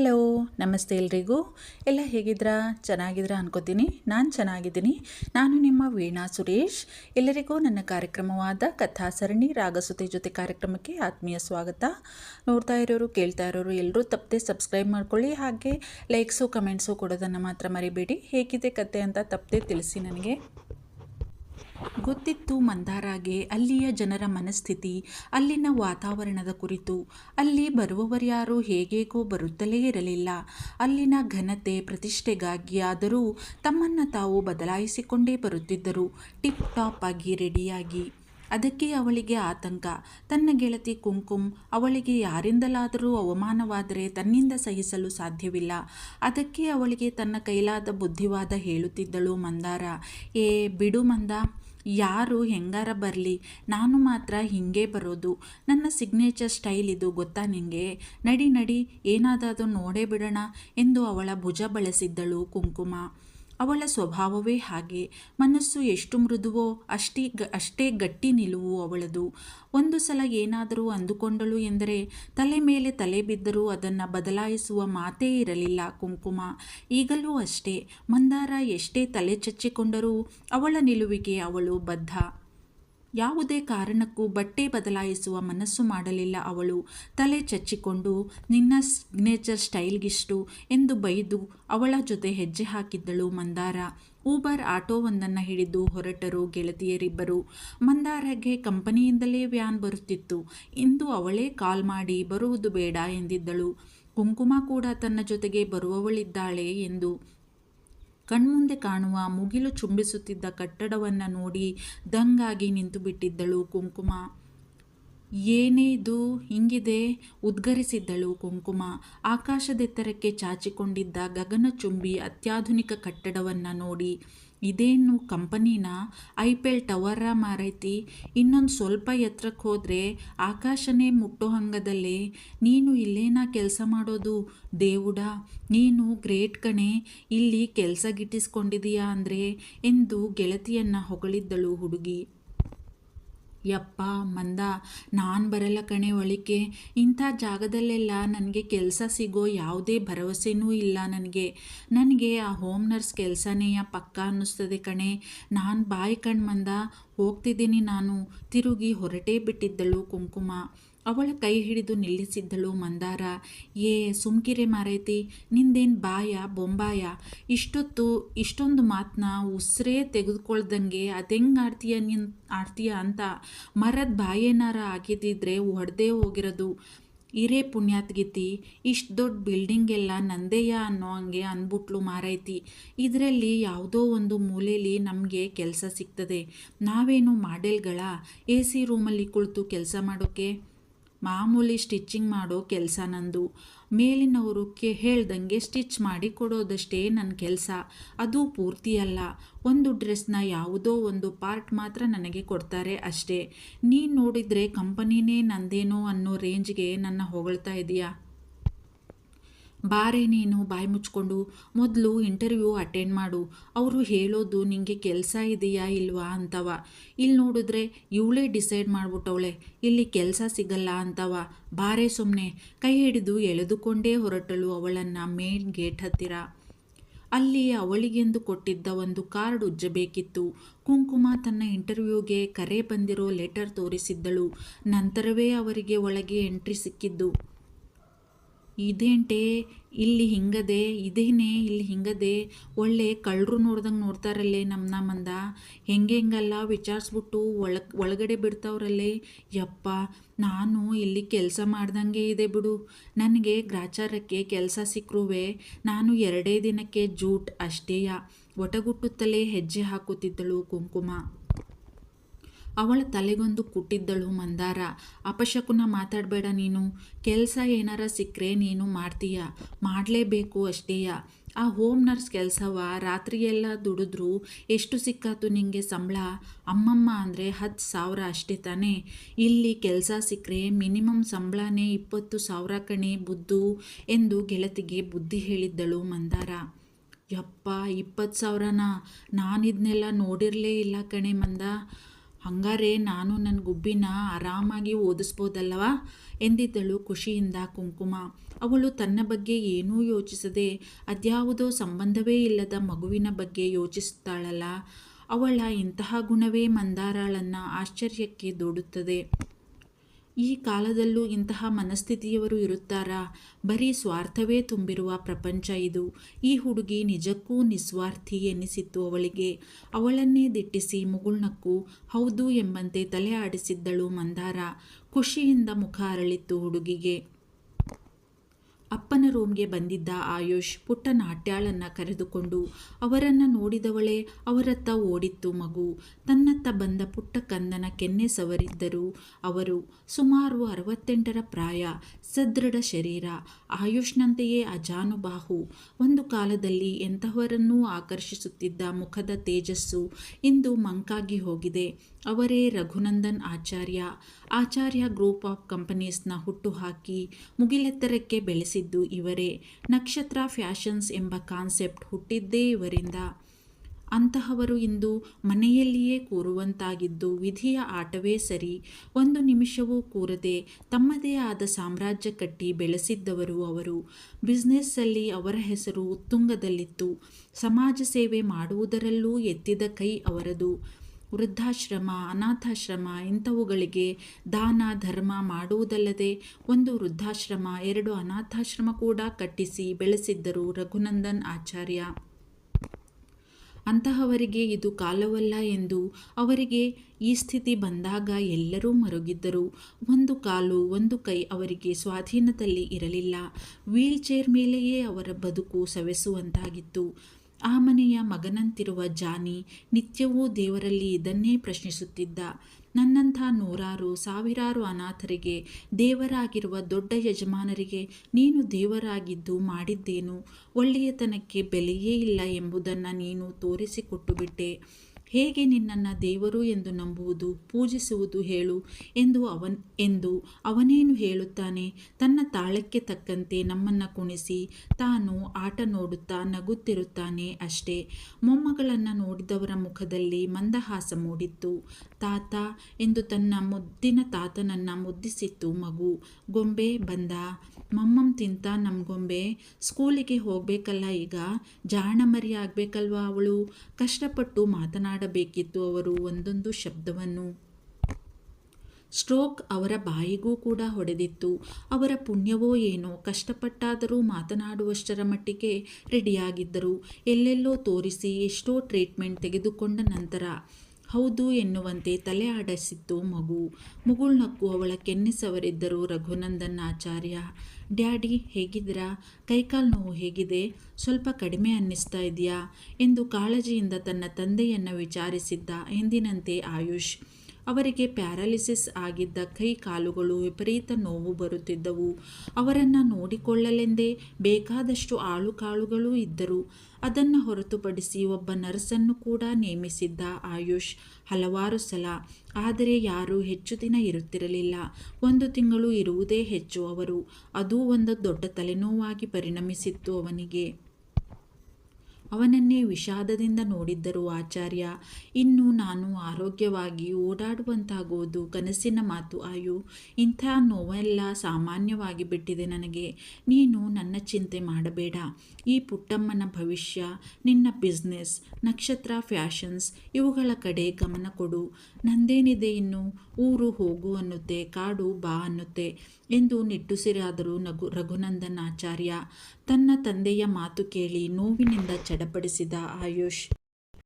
Hello ನಮಸ್ತೆ ಎಲ್ರಿಗೂ. ಎಲ್ಲ ಹೇಗಿದ್ರಾ? ಚೆನ್ನಾಗಿದ್ರಾ ಅನ್ಕೋತೀನಿ. ನಾನು ಚೆನ್ನಾಗಿದ್ದೀನಿ. ನಾನು ನಿಮ್ಮ ವೀಣಾ ಸುರೇಶ್. ಎಲ್ಲರಿಗೂ ನನ್ನ ಕಾರ್ಯಕ್ರಮವಾದ ಕಥಾ ಸರಣಿ ರಾಗಸುತೆ ಜೊತೆ ಕಾರ್ಯಕ್ರಮಕ್ಕೆ ಆತ್ಮೀಯ ಸ್ವಾಗತ. ನೋಡ್ತಾ ಇರೋರು, ಕೇಳ್ತಾ ಇರೋರು ಎಲ್ಲರೂ ತಪ್ಪದೆ ಸಬ್ಸ್ಕ್ರೈಬ್ ಮಾಡ್ಕೊಳ್ಳಿ. ಹಾಗೆ ಲೈಕ್ಸು ಕಮೆಂಟ್ಸು ಕೊಡೋದನ್ನು ಮಾತ್ರ ಮರಿಬೇಡಿ. ಹೇಗಿದೆ ಕತೆ ಅಂತ ತಪ್ಪದೆ ತಿಳಿಸಿ ನನಗೆ. ಗೊತ್ತಿತ್ತು ಮಂದಾರಾಗೆ ಅಲ್ಲಿಯ ಜನರ ಮನಸ್ಥಿತಿ, ಅಲ್ಲಿನ ವಾತಾವರಣದ ಕುರಿತು. ಅಲ್ಲಿ ಬರುವವರ್ಯಾರು ಹೇಗೇಗೋ ಬರುತ್ತಲೇ ಇರಲಿಲ್ಲ. ಅಲ್ಲಿನ ಘನತೆ, ಪ್ರತಿಷ್ಠೆಗಾಗಿ ಆದರೂ ತಮ್ಮನ್ನು ತಾವು ಬದಲಾಯಿಸಿಕೊಂಡೇ ಬರುತ್ತಿದ್ದರು. ಟಿಪ್ ಟಾಪ್ ಆಗಿ, ರೆಡಿಯಾಗಿ. ಅದಕ್ಕೆ ಅವಳಿಗೆ ಆತಂಕ. ತನ್ನ ಗೆಳತಿ ಕುಂಕುಮ್ ಅವಳಿಗೆ ಯಾರಿಂದಲಾದರೂ ಅವಮಾನವಾದರೆ ತನ್ನಿಂದ ಸಹಿಸಲು ಸಾಧ್ಯವಿಲ್ಲ. ಅದಕ್ಕೆ ಅವಳಿಗೆ ತನ್ನ ಕೈಲಾದ ಬುದ್ಧಿವಾದ ಹೇಳುತ್ತಿದ್ದಳು ಮಂದಾರ. ಏ, ಬಿಡು ಮಂದ. ಯಾರು ಹೆಂಗಾರ ಬರಲಿ? ನಾನು ಮಾತ್ರ ಹಿಂಗೆ ಬರೋದು. ನನ್ನ ಸಿಗ್ನೇಚರ್ ಸ್ಟೈಲ್ ಇದು ಗೊತ್ತಾ ನಿಂಗೆ? ನಡಿ ನಡಿ ಏನಾದರೂ ನೋಡೇ ಬಿಡೋಣ ಎಂದು ಅವಳ ಭುಜ ಬಳಸಿದ್ದಳು ಕುಂಕುಮ. ಅವಳ ಸ್ವಭಾವವೇ ಹಾಗೆ. ಮನಸ್ಸು ಎಷ್ಟು ಮೃದುವೋ ಅಷ್ಟೇ ಗ, ಅಷ್ಟೇ ಗಟ್ಟಿ ನಿಲುವು ಅವಳದು. ಒಂದು ಸಲ ಏನಾದರೂ ಅಂದುಕೊಂಡಳು ಎಂದರೆ ತಲೆ ಮೇಲೆ ತಲೆ ಬಿದ್ದರೂ ಅದನ್ನು ಬದಲಾಯಿಸುವ ಮಾತೇ ಇರಲಿಲ್ಲ ಕುಂಕುಮ. ಈಗಲೂ ಅಷ್ಟೇ. ಮಂದಾರ ಎಷ್ಟೇ ತಲೆ ಚಚ್ಚಿಕೊಂಡರೂ ಅವಳ ನಿಲುವಿಗೆ ಅವಳು ಬದ್ಧ. ಯಾವುದೇ ಕಾರಣಕ್ಕೂ ಬಟ್ಟೆ ಬದಲಾಯಿಸುವ ಮನಸ್ಸು ಮಾಡಲಿಲ್ಲ ಅವಳು. ತಲೆ ಚಚ್ಚಿಕೊಂಡು, ನಿನ್ನ ಸಿಗ್ನೇಚರ್ ಸ್ಟೈಲ್ಗಿಷ್ಟು ಎಂದು ಬೈದು ಅವಳ ಜೊತೆ ಹೆಜ್ಜೆ ಹಾಕಿದ್ದಳು ಮಂದಾರ. ಊಬರ್ ಆಟೋವೊಂದನ್ನು ಹಿಡಿದು ಹೊರಟರು ಗೆಳತಿಯರಿಬ್ಬರು. ಮಂದಾರಗೆ ಕಂಪನಿಯಿಂದಲೇ ವ್ಯಾನ್ ಬರುತ್ತಿತ್ತು. ಇಂದು ಅವಳೇ ಕಾಲ್ ಮಾಡಿ, ಬರುವುದು ಬೇಡ ಎಂದಿದ್ದಳು. ಕುಂಕುಮ ಕೂಡ ತನ್ನ ಜೊತೆಗೆ ಬರುವವಳಿದ್ದಾಳೆ ಎಂದು ಕಣ್ಮುಂದೆ ಕಾಣುವ ಮುಗಿಲು ಚುಂಬಿಸುತ್ತಿದ್ದ ಕಟ್ಟಡವನ್ನು ನೋಡಿ ದಂಗಾಗಿ ನಿಂತು ಬಿಟ್ಟಿದ್ದಳು ಕುಂಕುಮ. ಏನೇ ಇದು ಹಿಂಗಿದೆ? ಉದ್ಗರಿಸಿದ್ದಳು ಕುಂಕುಮ. ಆಕಾಶದೆತ್ತರಕ್ಕೆ ಚಾಚಿಕೊಂಡಿದ್ದ ಗಗನಚುಂಬಿ ಅತ್ಯಾಧುನಿಕ ಕಟ್ಟಡವನ್ನು ನೋಡಿ ಇದೇನು ಕಂಪನಿನ? ಐಪೆಲ್ ಟವರ ಮಾರೈತಿ. ಇನ್ನೊಂದು ಸ್ವಲ್ಪ ಎತ್ತರಕ್ಕೆ ಹೋದರೆ ಆಕಾಶನೇ ಮುಟ್ಟೋ ಹಂಗದಲ್ಲಿ. ನೀನು ಇಲ್ಲೇನ ಕೆಲಸ ಮಾಡೋದು? ದೇವುಡ, ನೀನು ಗ್ರೇಟ್ ಕಣೆ. ಇಲ್ಲಿ ಕೆಲಸ ಗಿಟ್ಟಿಸ್ಕೊಂಡಿದೀಯಾ ಅಂದರೆ ಎಂದು ಗೆಳತಿಯನ್ನು ಹೊಗಳಿದ್ದಳು ಹುಡುಗಿ. ಯಪ್ಪ, ಮಂದ, ನಾನು ಬರಲ್ಲ ಕಣೆ ಒಳಿಕೆ. ಇಂಥ ಜಾಗದಲ್ಲೆಲ್ಲ ನನಗೆ ಕೆಲಸ ಸಿಗೋ ಯಾವುದೇ ಭರವಸೆನೂ ಇಲ್ಲ ನನಗೆ. ನನಗೆ ಆ ಹೋಮ್ ನರ್ಸ್ ಕೆಲಸನೇ ಪಕ್ಕ ಅನ್ನಿಸ್ತದೆ ಕಣೆ. ನಾನು ಬಾಯಿ ಕಣ್ ಮಂದ, ಹೋಗ್ತಿದ್ದೀನಿ ನಾನು. ತಿರುಗಿ ಹೊರಟೇ ಬಿಟ್ಟಿದ್ದಳು ಕುಂಕುಮ. ಅವಳ ಕೈ ಹಿಡಿದು ನಿಲ್ಲಿಸಿದ್ದಳು ಮಂದಾರ. ಏ, ಸುಮ್ಕಿರೆ ಮಾರೈತಿ, ನಿಂದೇನು ಬಾಯ, ಬೊಂಬಾಯ? ಇಷ್ಟೊತ್ತು, ಇಷ್ಟೊಂದು ಮಾತನ್ನ ಉಸಿರೇ ತೆಗೆದುಕೊಳ್ದಂಗೆ ಅದೆಂಗೆ ಆಡ್ತೀಯ ನಿನ್, ಆಡ್ತೀಯ ಅಂತ ಮರದ ಬಾಯೇನಾರ ಆಗಿದ್ದಿದ್ರೆ ಹೊಡೆದೇ ಹೋಗಿರೋದು. ಇರೇ ಪುಣ್ಯಾತ್ಗಿತಿ ಇಷ್ಟು ದೊಡ್ಡ ಬಿಲ್ಡಿಂಗ್ ಎಲ್ಲ ನಂದೇಯ ಅನ್ನೋ ಹಂಗೆ ಅಂದ್ಬಿಟ್ಲು ಮಾರೈತಿ. ಇದರಲ್ಲಿ ಯಾವುದೋ ಒಂದು ಮೂಲೆಯಲ್ಲಿ ನಮಗೆ ಕೆಲಸ ಸಿಗ್ತದೆ. ನಾವೇನು ಮಾಡೆಲ್ಗಳ ಎ ಸಿ ರೂಮಲ್ಲಿ ಕುಳಿತು ಕೆಲಸ ಮಾಡೋಕ್ಕೆ ಮಾಮೂಲಿ ಸ್ಟಿಚ್ಚಿಂಗ್ ಮಾಡೋ ಕೆಲಸ ನಂದು. ಮೇಲಿನವರು ಕೆ ಹೇಳ್ದಂಗೆ ಸ್ಟಿಚ್ ಮಾಡಿ ಕೊಡೋದಷ್ಟೇ ನನ್ನ ಕೆಲಸ. ಅದು ಪೂರ್ತಿಯಲ್ಲ ಒಂದು ಡ್ರೆಸ್ನ ಯಾವುದೋ ಒಂದು ಪಾರ್ಟ್ ಮಾತ್ರ ನನಗೆ ಕೊಡ್ತಾರೆ ಅಷ್ಟೇ. ನೀನು ನೋಡಿದರೆ ಕಂಪನಿನೇ ನಂದೇನೋ ಅನ್ನೋ ರೇಂಜ್ಗೆ ನನ್ನ ಹೊಗಳ್ತಾ ಇದೆಯಾ? ಬಾರೆ ನೀನು ಬಾಯಿ ಮುಚ್ಕೊಂಡು ಮೊದಲು ಇಂಟರ್ವ್ಯೂ ಅಟೆಂಡ್ ಮಾಡು. ಅವರು ಹೇಳೋದು ನಿಮಗೆ ಕೆಲಸ ಇದೆಯಾ ಇಲ್ವಾ ಅಂತವ. ಇಲ್ಲಿ ನೋಡಿದ್ರೆ ಇವಳೇ ಡಿಸೈಡ್ ಮಾಡಿಬಿಟ್ಟವಳೆ. ಇಲ್ಲಿ ಕೆಲಸ ಸಿಗಲ್ಲ ಅಂತವ. ಬಾರೆ ಸುಮ್ಮನೆ ಕೈ ಹಿಡಿದು ಎಳೆದುಕೊಂಡೇ ಹೊರಟಳು ಅವಳನ್ನು ಮೇನ್ ಗೇಟ್ ಹತ್ತಿರ. ಅಲ್ಲಿ ಅವಳಿಗೆಂದು ಕೊಟ್ಟಿದ್ದ ಒಂದು ಕಾರ್ಡ್ ಉಜ್ಜಬೇಕಿತ್ತು. ಕುಂಕುಮ ತನ್ನ ಇಂಟರ್ವ್ಯೂಗೆ ಕರೆ ಬಂದಿರೋ ಲೆಟರ್ ತೋರಿಸಿದ್ದಳು. ನಂತರವೇ ಅವರಿಗೆ ಒಳಗೆ ಎಂಟ್ರಿ ಸಿಕ್ಕಿದ್ದು. ಇದೇಂಟೆ? ಇಲ್ಲಿ ಹಿಂಗದೆ, ಇದೇನೆ? ಇಲ್ಲಿ ಹಿಂಗದೆ? ಒಳ್ಳೆ ಕಳ್ಳರು ನೋಡ್ದಂಗೆ ನೋಡ್ತಾರಲ್ಲೇ ನಮ್ಮ ನಮ್ಮಂದ. ಹೆಂಗೆ ಹೆಂಗಲ್ಲ? ವಿಚಾರಿಸ್ಬಿಟ್ಟು ಒಳ, ಒಳಗಡೆ ಬಿಡ್ತಾವ್ರಲ್ಲೇ. ಯಪ್ಪ, ನಾನು ಇಲ್ಲಿ ಕೆಲಸ ಮಾಡ್ದಂಗೆ ಇದೆ ಬಿಡು. ನನಗೆ ಗ್ರಾಚಾರಕ್ಕೆ ಕೆಲಸ ಸಿಕ್ಕರುವೆ ನಾನು ಎರಡೇ ದಿನಕ್ಕೆ ಜೂಟ್ ಅಷ್ಟೇಯ. ಒಟಗುಟ್ಟುತ್ತಲೇ ಹೆಜ್ಜೆ ಹಾಕುತ್ತಿದ್ದಳು ಕುಂಕುಮ. ಅವಳ ತಲೆಗೊಂದು ಕುಟ್ಟಿದ್ದಳು ಮಂದಾರ. ಅಪಶಕುನ ಮಾತಾಡಬೇಡ ನೀನು. ಕೆಲಸ ಏನಾರ ಸಿಕ್ಕರೆ ನೀನು ಮಾಡ್ತೀಯ. ಮಾಡಲೇಬೇಕು ಅಷ್ಟೇಯ. ಆ ಹೋಮ್ ನರ್ಸ್ ಕೆಲಸವ ರಾತ್ರಿಯೆಲ್ಲ ದುಡಿದ್ರು, ಎಷ್ಟು ಸಿಕ್ಕಾತು ನಿಂಗೆ ಸಂಬಳ? ಅಮ್ಮಮ್ಮ ಅಂದರೆ ಹತ್ತು ಸಾವಿರ ಅಷ್ಟೇ ತಾನೇ. ಇಲ್ಲಿ ಕೆಲಸ ಸಿಕ್ಕರೆ ಮಿನಿಮಮ್ ಸಂಬಳನೇ ಇಪ್ಪತ್ತು ಸಾವಿರ ಕಣೆ ಬುದ್ದು ಎಂದು ಗೆಳತಿಗೆ ಬುದ್ಧಿ ಹೇಳಿದ್ದಳು ಮಂದಾರ. ಯಪ್ಪ, ಇಪ್ಪತ್ತು ಸಾವಿರನಾ? ನಾನು ಇದನ್ನೆಲ್ಲ ನೋಡಿರಲೇ ಇಲ್ಲ ಕಣೆ ಮಂದ. ಹಂಗಾರೆ ನಾನು ನನ್ನ ಗುಬ್ಬಿನ ಆರಾಮಾಗಿ ಓದಿಸ್ಬೋದಲ್ಲವಾ? ಎಂದಿದ್ದಳು ಖುಷಿಯಿಂದ ಕುಂಕುಮ. ಅವಳು ತನ್ನ ಬಗ್ಗೆ ಏನೂ ಯೋಚಿಸದೆ ಅದ್ಯಾವುದೋ ಸಂಬಂಧವೇ ಇಲ್ಲದ ಮಗುವಿನ ಬಗ್ಗೆ ಯೋಚಿಸುತ್ತಾಳಲ್ಲ. ಅವಳ ಇಂತಹ ಗುಣವೇ ಮಂದಾರಾಳನ್ನು ಆಶ್ಚರ್ಯಕ್ಕೆ ದೂಡುತ್ತದೆ. ಈ ಕಾಲದಲ್ಲೂ ಇಂತಹ ಮನಸ್ಥಿತಿಯವರು ಇರುತ್ತಾರಾ? ಬರೀ ಸ್ವಾರ್ಥವೇ ತುಂಬಿರುವ ಪ್ರಪಂಚ ಇದು. ಈ ಹುಡುಗಿ ನಿಜಕ್ಕೂ ನಿಸ್ವಾರ್ಥಿ ಎನ್ನಿಸಿತ್ತು ಅವಳಿಗೆ. ಅವಳನ್ನೇ ದಿಟ್ಟಿಸಿ ಮುಗುಳ್ನಕ್ಕೂ ಹೌದು ಎಂಬಂತೆ ತಲೆ ಆಡಿಸಿದ್ದಳು ಮಂದಾರ. ಖುಷಿಯಿಂದ ಮುಖ ಅರಳಿತ್ತು ಹುಡುಗಿಗೆ. ಅಪ್ಪನ ರೂಮ್ಗೆ ಬಂದಿದ್ದ ಆಯುಷ್ ಪುಟ್ಟ ನಾಟ್ಯಾಳನ್ನ ಕರೆದುಕೊಂಡು, ಅವರನ್ನು ನೋಡಿದವಳೇ ಅವರತ್ತ ಓಡಿತ್ತು ಮಗು. ತನ್ನತ್ತ ಬಂದ ಪುಟ್ಟ ಕಂದನ ಕೆನ್ನೆ ಸವರಿದ್ದರು. ಅವರು ಸುಮಾರು ಅರವತ್ತೆಂಟರ ಪ್ರಾಯ, ಸದೃಢ ಶರೀರ. ಆಯುಷ್ನಂತೆಯೇ ಅಜಾನುಬಾಹು. ಒಂದು ಕಾಲದಲ್ಲಿ ಎಂತಹವರನ್ನೂ ಆಕರ್ಷಿಸುತ್ತಿದ್ದ ಮುಖದ ತೇಜಸ್ಸು ಇಂದು ಮಂಕಾಗಿ ಹೋಗಿದೆ. ಅವರೇ ರಘುನಂದನ್ ಆಚಾರ್ಯ. ಆಚಾರ್ಯ ಗ್ರೂಪ್ ಆಫ್ ಕಂಪನೀಸ್ನ ಹುಟ್ಟುಹಾಕಿ ಮುಗಿಲೆತ್ತರಕ್ಕೆ ಬೆಳೆಸಿದ್ದು ಇವರೇ. ನಕ್ಷತ್ರ ಫ್ಯಾಷನ್ಸ್ ಎಂಬ ಕಾನ್ಸೆಪ್ಟ್ ಹುಟ್ಟಿದ್ದೇ ಇವರಿಂದ. ಅಂತಹವರು ಇಂದು ಮನೆಯಲ್ಲಿಯೇ ಕೂರುವಂತಾಗಿದ್ದು ವಿಧಿಯ ಆಟವೇ ಸರಿ. ಒಂದು ನಿಮಿಷವೂ ಕೂರದೆ ತಮ್ಮದೇ ಆದ ಸಾಮ್ರಾಜ್ಯ ಕಟ್ಟಿ ಬೆಳೆಸಿದ್ದವರು ಅವರು. ಬಿಸ್ನೆಸ್ಸಲ್ಲಿ ಅವರ ಹೆಸರು ಉತ್ತುಂಗದಲ್ಲಿತ್ತು. ಸಮಾಜ ಸೇವೆ ಮಾಡುವುದರಲ್ಲೂ ಎತ್ತಿದ ಕೈ ಅವರದು. ವೃದ್ಧಾಶ್ರಮ, ಅನಾಥಾಶ್ರಮ ಇಂಥವುಗಳಿಗೆ ದಾನ, ಧರ್ಮ ಮಾಡುವುದಲ್ಲದೆ ಒಂದು ವೃದ್ಧಾಶ್ರಮ, ಎರಡು ಅನಾಥಾಶ್ರಮ ಕೂಡ ಕಟ್ಟಿಸಿ ಬೆಳೆಸಿದ್ದರು ರಘುನಂದನ್ ಆಚಾರ್ಯ. ಅಂತಹವರಿಗೆ ಇದು ಕಾಲವಲ್ಲ ಎಂದು ಅವರಿಗೆ ಈ ಸ್ಥಿತಿ ಬಂದಾಗ ಎಲ್ಲರೂ ಮರುಗಿದ್ದರು. ಒಂದು ಕಾಲು, ಒಂದು ಕೈ ಅವರಿಗೆ ಸ್ವಾಧೀನದಲ್ಲಿ ಇರಲಿಲ್ಲ. ವೀಲ್ ಚೇರ್ ಮೇಲೆಯೇ ಅವರ ಬದುಕು ಸವೆಸುವಂತಾಗಿತ್ತು. ಆ ಮನೆಯ ಮಗನಂತಿರುವ ಜಾನಿ ನಿತ್ಯವೂ ದೇವರಲ್ಲಿ ಇದನ್ನೇ ಪ್ರಶ್ನಿಸುತ್ತಿದ್ದ. ನನ್ನಂಥ ನೂರಾರು, ಸಾವಿರಾರು ಅನಾಥರಿಗೆ, ದೇವರಾಗಿರುವ ದೊಡ್ಡ ಯಜಮಾನರಿಗೆ ನೀನು ದೇವರಾಗಿದ್ದು ಮಾಡಿದ್ದೇನು? ಒಳ್ಳೆಯತನಕ್ಕೆ ಬೆಲೆಯೇ ಇಲ್ಲ ಎಂಬುದನ್ನು ನೀನು ತೋರಿಸಿಕೊಟ್ಟು ಬಿಟ್ಟೆ ಹೇಗೆ ನಿನ್ನನ್ನು ದೇವರು ಎಂದು ನಂಬುವುದು, ಪೂಜಿಸುವುದು ಹೇಳು ಎಂದು ಅವನ್, ಎಂದು ಅವನೇನು ಹೇಳುತ್ತಾನೆ? ತನ್ನ ತಾಳಕ್ಕೆ ತಕ್ಕಂತೆ ನಮ್ಮನ್ನು ಕುಣಿಸಿ ತಾನು ಆಟ ನೋಡುತ್ತಾ ನಗುತ್ತಿರುತ್ತಾನೆ ಅಷ್ಟೇ. ಮೊಮ್ಮಗಳನ್ನು ನೋಡಿದವರ ಮುಖದಲ್ಲಿ ಮಂದಹಾಸ ಮೂಡಿತ್ತು. ತಾತ ಎಂದು ತನ್ನ ಮುದ್ದಿನ ತಾತನನ್ನು ಮುದ್ದಿಸಿತ್ತು ಮಗು. ಗೊಂಬೆ ಬಂದ. ಮಮ್ಮಂ ತಿಂತ ನಮ್ಮ ಗೊಂಬೆ, ಸ್ಕೂಲಿಗೆ ಹೋಗಬೇಕಲ್ಲ ಈಗ? ಜಾಣಮರಿ ಆಗಬೇಕಲ್ವಾ ಅವಳು? ಕಷ್ಟಪಟ್ಟು ಮಾತನಾಡಬೇಕಿತ್ತು ಅವರು ಒಂದೊಂದು ಶಬ್ದವನ್ನು. ಸ್ಟ್ರೋಕ್ ಅವರ ಬಾಯಿಗೂ ಕೂಡ ಹೊಡೆದಿತ್ತು. ಅವರ ಪುಣ್ಯವೋ ಏನೋ, ಕಷ್ಟಪಟ್ಟಾದರೂ ಮಾತನಾಡುವಷ್ಟರ ಮಟ್ಟಿಗೆ ರೆಡಿಯಾಗಿದ್ದರು. ಎಲ್ಲೆಲ್ಲೋ ತೋರಿಸಿ ಎಷ್ಟೋ ಟ್ರೀಟ್ಮೆಂಟ್ ತೆಗೆದುಕೊಂಡ ನಂತರ ಹೌದು ಎನ್ನುವಂತೆ ತಲೆ ಆಡಿಸಿತ್ತು ಮಗು. ಮುಗುಳ್ನಕ್ಕು ಅವಳ ಕೆನ್ನಿಸವರಿದ್ದರು ರಘುನಂದನ್ ಆಚಾರ್ಯ. ಡ್ಯಾಡಿ, ಹೇಗಿದ್ದೀರಾ? ಕೈಕಾಲು ನೋವು ಹೇಗಿದೆ? ಸ್ವಲ್ಪ ಕಡಿಮೆ ಅನ್ನಿಸ್ತಾ ಇದೆಯಾ? ಎಂದು ಕಾಳಜಿಯಿಂದ ತನ್ನ ತಂದೆಯನ್ನು ವಿಚಾರಿಸಿದ್ದ ಎಂದಿನಂತೆ ಆಯುಷ್. ಅವರಿಗೆ ಪ್ಯಾರಾಲಿಸಿಸ್ ಆಗಿದ್ದ ಕೈ ಕಾಲುಗಳು ವಿಪರೀತ ನೋವು ಬರುತ್ತಿದ್ದವು. ಅವರನ್ನು ನೋಡಿಕೊಳ್ಳಲೆಂದೇ ಬೇಕಾದಷ್ಟು ಆಳುಕಾಳುಗಳೂ ಇದ್ದರು. ಅದನ್ನು ಹೊರತುಪಡಿಸಿ ಒಬ್ಬ ನರ್ಸನ್ನು ಕೂಡ ನೇಮಿಸಿದ್ದ ಆಯುಷ್ ಹಲವಾರು ಸಲ. ಆದರೆ ಯಾರೂ ಹೆಚ್ಚು ದಿನ ಇರುತ್ತಿರಲಿಲ್ಲ. ಒಂದು ತಿಂಗಳು ಇರುವುದೇ ಹೆಚ್ಚು ಅವರು. ಅದೂ ಒಂದು ದೊಡ್ಡ ತಲೆನೋವಾಗಿ ಪರಿಣಮಿಸಿತ್ತು ಅವನಿಗೆ. ಅವನನ್ನೇ ವಿಷಾದದಿಂದ ನೋಡಿದ್ದರು ಆಚಾರ್ಯ. ಇನ್ನು ನಾನು ಆರೋಗ್ಯವಾಗಿ ಓಡಾಡುವಂತಾಗುವುದು ಕನಸಿನ ಮಾತು ಆಯು ಇಂಥ ನೋವೆಲ್ಲ ಸಾಮಾನ್ಯವಾಗಿ ಬಿಟ್ಟಿದೆ ನನಗೆ. ನೀನು ನನ್ನ ಚಿಂತೆ ಮಾಡಬೇಡ. ಈ ಪುಟ್ಟಮ್ಮನ ಭವಿಷ್ಯ, ನಿನ್ನ ಬಿಸ್ನೆಸ್, ನಕ್ಷತ್ರ ಫ್ಯಾಷನ್ಸ್ ಇವುಗಳ ಕಡೆ ಗಮನ ಕೊಡು. ನಂದೇನಿದೆ ಇನ್ನು? ಊರು ಹೋಗು ಅನ್ನುತ್ತೆ, ಕಾಡು ಬಾ ಅನ್ನುತ್ತೆ ಎಂದು ನಿಟ್ಟುಸಿರಾದರು ನಗು, ರಘುನಂದನ್ ಆಚಾರ್ಯ. ತನ್ನ ತಂದೆಯ ಮಾತು ಕೇಳಿ ನೋವಿನಿಂದ ಚಡಪಡಿಸಿದ ಆಯುಷ್.